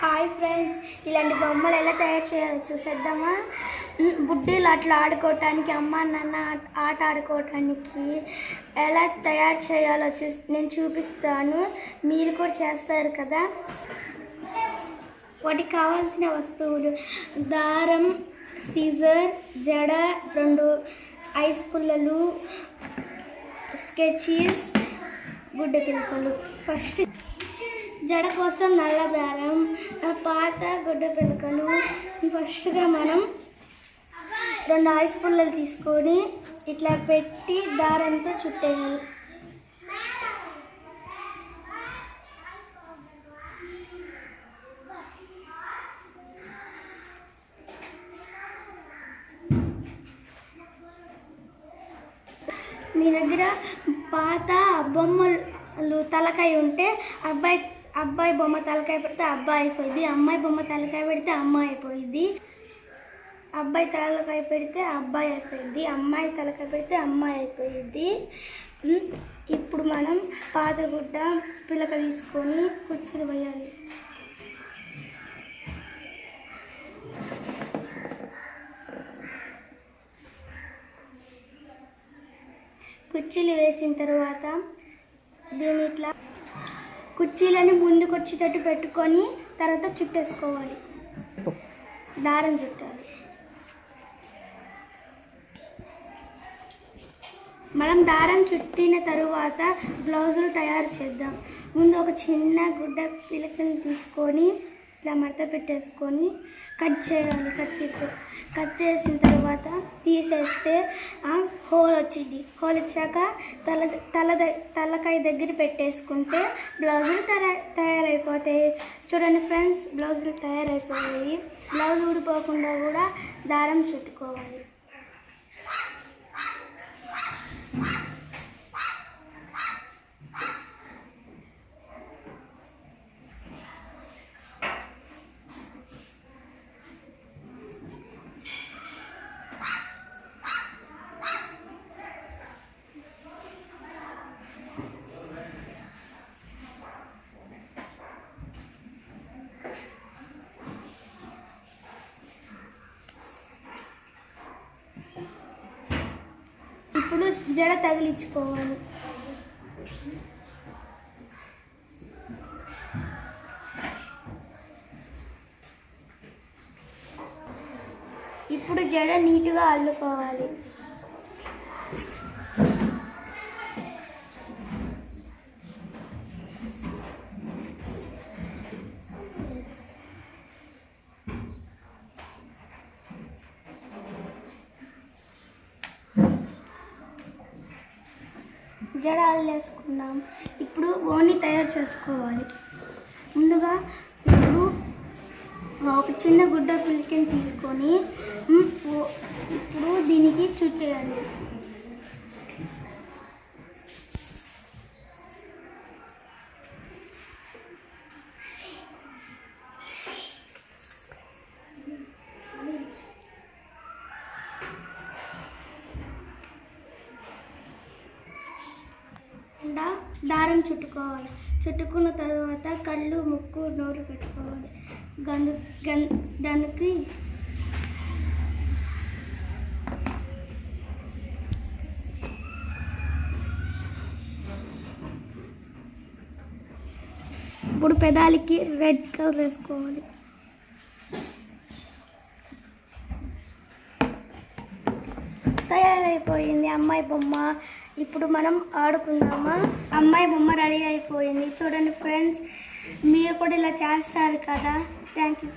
Hi friends ఇలాంటి బొమ్మలు ఎలా తయారు చేయాలో చూసేద్దామా? బుడ్డీలు అట్లా ఆడుకోవటానికి అమ్మ నాన్న ఆట- ఆడుకోవటానికి ఎలా తయారు చేయాలో చూ నేను చూపిస్తాను. మీరు కూడా చేస్తారు కదా? వాటికి కావాల్సిన వస్తువులు దారం సీజర్ జడ రెండు ఐస్ పుల్లలు స్కెచీస్ గుడ్డ పిలకలు ఫస్ట్ జడ కోసం నల్ల దారం పాత గుడ్డ పిలకలు. ఫస్ట్గా మనం రెండు ఐస్ పుల్లలు తీసుకొని ఇట్లా పెట్టి దారంతో చుట్టేయాలి. మీ దగ్గర పాత బొమ్మలు తలకాయ ఉంటే అబ్బాయి అబ్బాయి బొమ్మ తలకాయ పెడితే అబ్బాయి అయిపోయింది. అమ్మాయి బొమ్మ తలకాయ పెడితే అమ్మాయి అయిపోయింది. అబ్బాయి తలకాయ పెడితే అబ్బాయి అయిపోయింది. అమ్మాయి తలకాయ పెడితే అమ్మాయి అయిపోయింది. ఇప్పుడు మనం పాత గుడ్డ పిలక తీసుకొని కుర్చీలు వేయాలి కుర్చీలు వేసిన తర్వాత దీని ఇట్లా కుర్చీలని ముందుకు వచ్చేటట్టు పెట్టుకొని తర్వాత చుట్టేసుకోవాలి. దారం చుట్టాలి. మనం దారం చుట్టిన తరువాత బ్లౌజులు తయారు చేద్దాం. ముందు ఒక చిన్న గుడ్డ పిలకని తీసుకొని ఇట్లా మడత పెట్టేసుకొని కట్ చేయాలి కత్తితో కట్ చేసిన తర్వాత తీసేస్తే హోల్ వచ్చింది. హోల్ వచ్చాక తల తల తలకాయ దగ్గర పెట్టేసుకుంటే బ్లౌజులు తయారైపోతాయి. చూడండి ఫ్రెండ్స్ బ్లౌజులు తయారైపోయాయి. బ్లౌజ్ ఊడిపోకుండా కూడా దారం చుట్టుకోవాలి ఇప్పుడు జడ తగిలించుకోవాలి. ఇప్పుడు జడ నీట్గా అల్లుకోవాలి. జడాలు వేసుకుందాం. ఇప్పుడు ఓని తయారు చేసుకోవాలి. ముందుగా ఇప్పుడు ఒక చిన్న గుడ్డ పిలికని తీసుకొని ఓ- ఇప్పుడు దీనికి చుట్టేయాలి దారం చుట్టుకోవాలి. చుట్టుకున్న తర్వాత కళ్ళు ముక్కు నోరు పెట్టుకోవాలి. గందు గన్ దానికి ఇప్పుడు పెదాలకి రెడ్ కలర్ వేసుకోవాలి. తయారైపోయింది అమ్మాయి బొమ్మ. ఇప్పుడు మనం ఆడుకుందామా? అమ్మాయి బొమ్మ రెడీ అయిపోయింది. చూడండి ఫ్రెండ్స్ మీరు కూడా ఇలా చేస్తారు కదా? Thank you